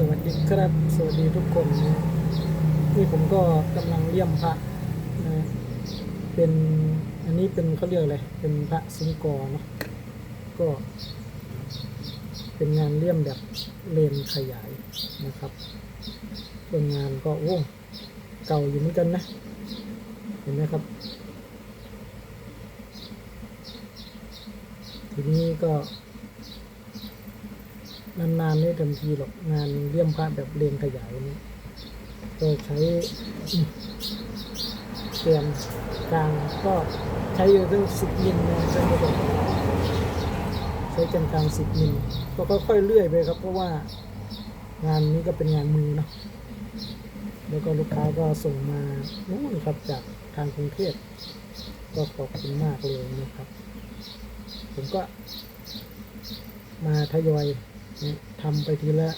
สวัสดีครับสวัสดีทุกคนนะนี่ผมก็กำลังเลี่ยมพระนะเป็นอันนี้เป็นเขาเรียกอะไรเป็นพระสิงกอเนาะก็ เป็นงานเลี่ยมแบบเลนขยายนะครับเป็นงานก็โอ้เก่าอยู่เหมือนกันนะ เห็นไหมครับ ทีนี้ก็ นานๆไม่เต็มทีหรอกงานเลี่ยมพระแบบเลนขยายนี้ก็ใช้เตรียมกลางก็ใช้อยู่ตั้งสิบมิลนะท่านผู้ชมใช้กันกลางสิบมิลก็ค่อยๆเลื่อยไปครับ เพราะว่างานนี้ก็เป็นงานมือเนาะแล้วก็ลูกค้าก็ส่งมานู่นครับจากทางกรุงเทพก็ขอบคุณมากเลยนะครับ ผมก็มาทยอย ทำไปทีละ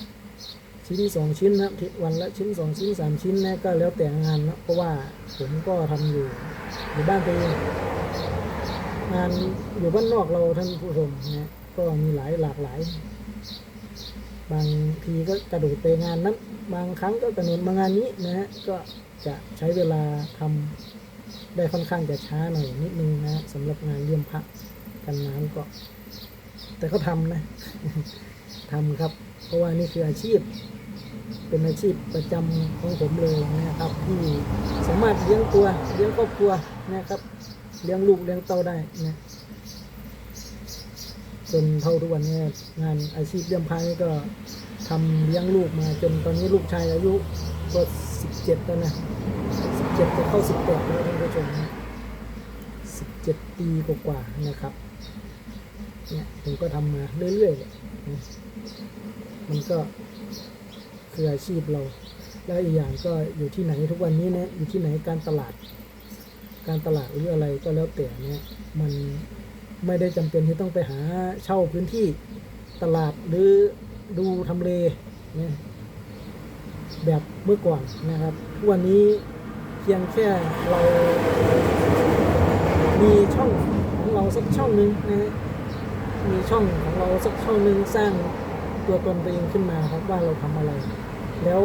ชิ้นสองชิ้นนะทีวันละชิ้นสองชิ้นสามชิ้นนะก็แล้วแต่งานนะเพราะว่าผมก็ทำอยู่อยู่บ้านตัวเองงานอยู่บ้านนอกเราท่านผู้ชมนะก็มีหลายหลากหลาย บางทีก็กระโดดไปงานนั้น บางครั้งก็กระโดดมางานนี้นะฮะก็จะใช้เวลาทำได้ค่อนข้างจะช้าหน่อยนิดนึงนะฮะสำหรับงานเลี่ยมพระกันน้ำก็ แต่ก็ทำนะ ทำครับ เพราะว่านี่คืออาชีพ เป็นอาชีพประจำของผมเลยนะครับ ที่สามารถเลี้ยงตัวเลี้ยงครอบครัวนะครับเลี้ยงลูกเลี้ยงเต้าได้นะจนเท่าทุกวันนี้งานอาชีพเลี้ยงพานี่ก็ทำเลี้ยงลูกมา จนตอนนี้ลูกชายอายุก็สิบเจ็ดแล้วนะสิบเจ็ดจะเข้าสิบแปดแล้วท่านผู้ชมสิบเจ็ดปีกว่าๆนะครับ เนี่ยผมก็ทำมาเรื่อยๆเลย มันก็คืออาชีพเรา แล้วอีกอย่างก็อยู่ที่ไหนทุกวันนี้นะอยู่ที่ไหนการตลาด การตลาดหรืออะไรก็แล้วแต่เนี่ยมันไม่ได้จำเป็นที่ต้องไปหาเช่าพื้นที่ตลาดหรือดูทำเลเนี่ยแบบเมื่อก่อนนะครับทุกวันนี้เพียงแค่เรามีช่องของเราสักช่องหนึ่งนะฮะ มีช่องของเราสักช่องหนึ่งสร้างตัวตนตัวเองขึ้นมาครับว่าเราทำอะไร แล้ว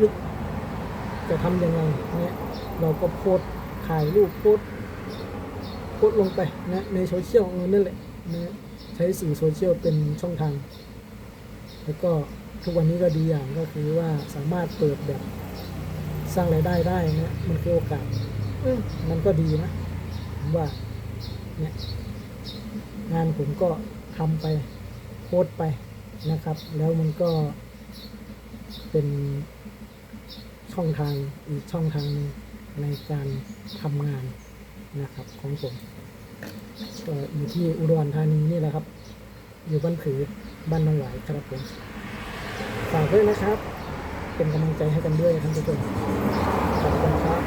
นึกจะทำยังไงเนี่ยเราก็โพสถ่ายรูปโพสโพสลงไปนะในโซเชียลเออนั่นแหละนะใช้สื่อโซเชียลเป็นช่องทาง แล้วก็ทุกวันนี้ก็ดีอย่างก็คือว่าสามารถเปิดแบบสร้างรายได้ได้นะมันคือโอกาสมมันก็ดีนะผมว่าเนี่ย งานผมก็ทำไปโพสไปนะครับ แล้วมันก็เป็นช่องทางอีกช่องทางในการทำงานนะครับของผมก็อยู่ที่อุดรธานีนี่แหละครับ อยู่บ้านผือบ้านนองหวายครับผมฝากด้วยนะครับ เป็นกำลังใจให้กันด้วยท่านผู้ชมขอบคุณครับ